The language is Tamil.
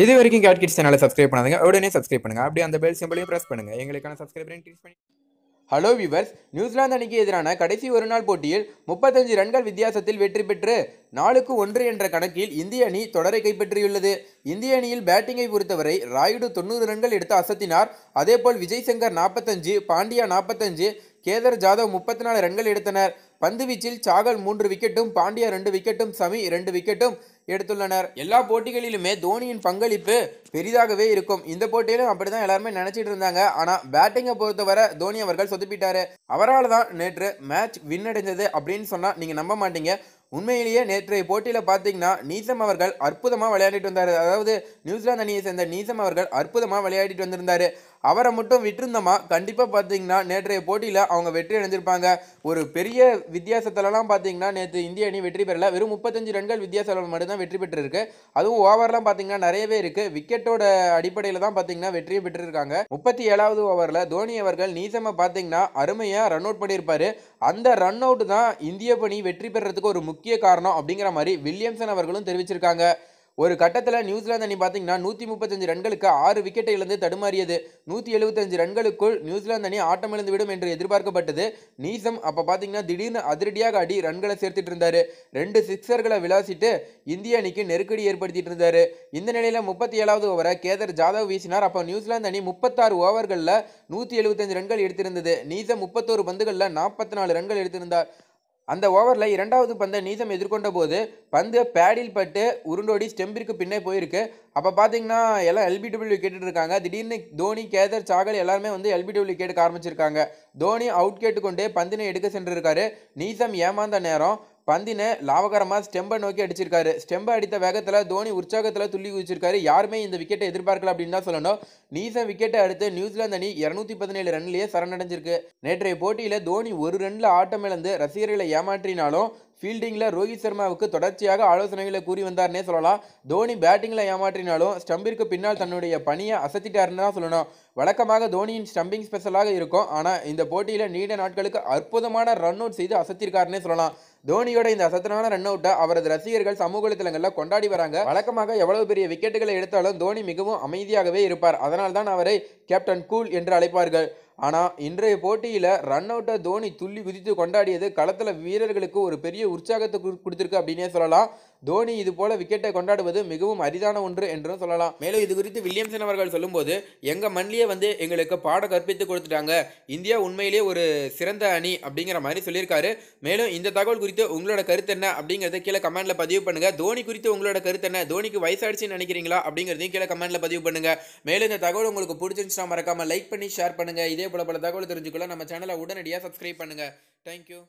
இது வரைக்கும் கேட் கிட்ஸ் சேனலை சப்ஸ்கிரைப் பண்ணாதுங்க. உடனே சப்ஸ்கிரைப் பண்ணுங்க. அப்படியே அந்த பெல் சிம்பிளையும் பிரஸ் பண்ணுங்க. எங்களுக்கான சப்ஸ்கிரைபரையும் கிளிக் பண்ணி ஹலோ விவர்ஸ் நியூசிலாந்து அணிக்கு எதிரான கடைசி ஒருநாள் போட்டியில் முப்பத்தஞ்சு ரன்கள் வித்தியாசத்தில் வெற்றி பெற்று நாலுக்கு ஒன்று என்ற கணக்கில் இந்திய அணி தொடரை கைப்பற்றியுள்ளது. இந்திய அணியில் பேட்டிங்கை பொறுத்தவரை ராயுடு தொண்ணூறு ரன்கள் எடுத்து அசத்தினார். அதேபோல் விஜய் சங்கர் நாற்பத்தஞ்சு பாண்டியா நாற்பத்தஞ்சு கேதர் ஜாதவ் முப்பத்தி நாலு ரன்கள் எடுத்தனர். பந்துவீச்சில் சாகல் மூன்று விக்கெட்டும் பாண்டியா ரெண்டு விக்கெட்டும் சமி ரெண்டு விக்கெட்டும் எடுத்துள்ளனர். எல்லா போட்டிகளிலுமே தோனியின் பங்களிப்பு பெரிதாகவே இருக்கும். இந்த போட்டியிலும் அப்படிதான் எல்லாருமே நினைச்சிட்டு இருந்தாங்க. ஆனா பேட்டிங்கை பொறுத்தவரை தோனி அவர்கள் சொதுப்பிட்டாரு. அவரால் தான் நேற்று மேட்ச் வின் அடைந்தது அப்படின்னு சொன்னா நீங்க நம்ப மாட்டீங்க. உண்மையிலேயே நேற்றைய போட்டியில் பார்த்தீங்கன்னா நீசம் அவர்கள் அற்புதமாக விளையாடிட்டு வந்தார். அதாவது நியூசிலாந்து அணியை சேர்ந்த நீசம் அவர்கள் அற்புதமாக விளையாடிட்டு வந்திருந்தார். அவரை மட்டும் விட்டுருந்தோமா? கண்டிப்பாக பார்த்தீங்கன்னா நேற்றைய போட்டியில் அவங்க வெற்றி அடைஞ்சிருப்பாங்க. ஒரு பெரிய வித்தியாசத்துலலாம் பார்த்தீங்கன்னா நேற்று இந்திய அணி வெற்றி பெறல. வெறும் முப்பத்தஞ்சு ரன்கள் வித்தியாசத்தில் மட்டும்தான் வெற்றி பெற்றிருக்கு. அதுவும் ஓவர்லாம் பார்த்தீங்கன்னா நிறையவே இருக்குது விக்கெட்டோட அடிப்படையில் தான் பார்த்தீங்கன்னா வெற்றியை பெற்றிருக்காங்க. முப்பத்தி ஏழாவது ஓவரில் தோனி அவர்கள் நீசமாக பார்த்தீங்கன்னா அருமையாக ரன் அவுட் பண்ணியிருப்பார். அந்த ரன் அவுட் தான் இந்திய பணி வெற்றி பெறதுக்கு ஒரு முக்கிய காரணம் அப்படிங்கிற மாதிரி வில்லியம்சன் அவர்களும் தெரிவிச்சிருக்காங்க. ஒரு கட்டத்தில் நியூசிலாந்து அணி பார்த்தீங்கன்னா நூற்றி முப்பத்தஞ்சு ரன்களுக்கு ஆறு விக்கெட்டை இழந்து தடுமாறியது. நூற்றி எழுபத்தஞ்சு ரன்களுக்குள் நியூசிலாந்து அணி ஆட்டமிழந்து விடும் என்று எதிர்பார்க்கப்பட்டது. நீசம் அப்போ பார்த்தீங்கன்னா திடீர்னு அதிரடியாக அடி ரன்களை சேர்த்துட்டு இருந்தாரு. ரெண்டு சிக்ஸர்களை விளாசிட்டு இந்திய அணிக்கு நெருக்கடி ஏற்படுத்திட்டு இருந்தாரு. இந்த நிலையில் முப்பத்தி ஏழாவது ஓவரை கேதர் ஜாதவ் வீசினார். அப்போ நியூசிலாந்து அணி முப்பத்தாறு ஓவர்களில் நூற்றி எழுபத்தஞ்சு ரன்கள் எடுத்திருந்தது. நீசம் முப்பத்தோரு பந்துகளில் நாற்பத்தி நாலு ரன்கள் எடுத்திருந்தார். அந்த ஓவரில் இரண்டாவது பந்தை நீசம் எதிர்கொண்ட போது பந்து பேடில் பட்டு உருண்டோடி ஸ்டெம்பிற்கு பின்னே போயிருக்கு. அப்போ பார்த்தீங்கன்னா எல்லாம் எல்பிடபிள்யூ கேட்டுட்டு இருக்காங்க. திடீர்னு தோனி கேதர் சாகல் எல்லாருமே வந்து எல்பிடபிள்யூ கேட்டுக்க ஆரம்பிச்சிருக்காங்க. தோனி அவுட் கேட்டுக்கொண்டே பந்தினை எடுக்க சென்றிருக்காரு. நீசம் ஏமாந்த நேரம். பந்தினை லாபகரமாக ஸ்டெம்பை நோக்கி அடிச்சிருக்காரு. ஸ்டெம்பை அடித்த வேகத்தில் தோனி உற்சாகத்தில் துள்ளி குதிச்சிருக்காரு. யாருமே இந்த விக்கெட்டை எதிர்பார்க்கல அப்படின்னு தான் சொல்லணும். நீசா விக்கெட்டை அடுத்து நியூசிலாந்து அணி இரநூத்தி பதினேழு ரன்லேயே சரணடைஞ்சிருக்கு. நேற்றைய போட்டியில் தோனி ஒரு ரன்ல ஆட்டம் இழந்து ரசிகர்களை ஏமாற்றினாலும் ஃபீல்டிங்கில் ரோஹித் சர்மாவுக்கு தொடர்ச்சியாக ஆலோசனைகளை கூறி வந்தார்னே சொல்லலாம். தோனி பேட்டிங்கில் ஏமாற்றினாலும் ஸ்டம்பிற்கு பின்னால் தன்னுடைய பணியை அசத்திட்டாருன்னு தான் சொல்லணும். வழக்கமாக தோனியின் ஸ்டம்பிங் ஸ்பெஷலாக இருக்கும். ஆனால் இந்த போட்டியில் நீண்ட நாட்களுக்கு அற்புதமான ரன் அவுட் செய்து அசத்திருக்காருன்னே சொல்லலாம். தோனியோட இந்த அசத்தனான ரன் அவுட்டை அவரது ரசிகர்கள் சமூக வலைத்தளங்களில் கொண்டாடி வராங்க. வழக்கமாக எவ்வளவு பெரிய விக்கெட்டுகளை எடுத்தாலும் தோனி மிகவும் அமைதியாகவே இருப்பார். அதனால் தான் அவரை கேப்டன் கூல் என்று அழைப்பார்கள். ஆனால் இன்றைய போட்டியில் ரன் அவுட்டை தோனி துள்ளி குதித்து கொண்டாடியது களத்தில் வீரர்களுக்கு ஒரு பெரிய உற்சாகத்தை கொடுத்துருக்கு அப்படின்னே சொல்லலாம். தோனி இது போல விக்கெட்டை கொண்டாடுவது மிகவும் அரிதான ஒன்று என்றும் சொல்லலாம். மேலும் இது குறித்து வில்லியம்சன் அவர்கள் சொல்லும்போது எங்கள் மண்ணிலேயே வந்து எங்களுக்கு பாடம் கற்பித்து கொடுத்துட்டாங்க. இந்தியா உண்மையிலேயே ஒரு சிறந்த அணி அப்படிங்கிற மாதிரி சொல்லியிருக்காரு. மேலும் இந்த தகவல் குறித்து உங்களோட கருத்து என்ன அப்படிங்கிறத கீழே கமெண்ட்ல பதிவு பண்ணுங்க. தோனி குறித்து உங்களோட கருத்து என்ன? தோனிக்கு வயசாயிடுச்சுன்னு நினைக்கிறீங்களா அப்படிங்கிறதையும் கீழே கமெண்ட்ல பதிவு பண்ணுங்க. மேலும் இந்த தகவல் உங்களுக்கு பிடிச்சிருந்துச்சுன்னா மறக்காம லைக் பண்ணி ஷேர் பண்ணுங்க. இதே போல பல தகவல் தெரிஞ்சுக்கொள்ள நம்ம சேனலை உடனடியாக சப்ஸ்கிரைப் பண்ணுங்க. தேங்க்யூ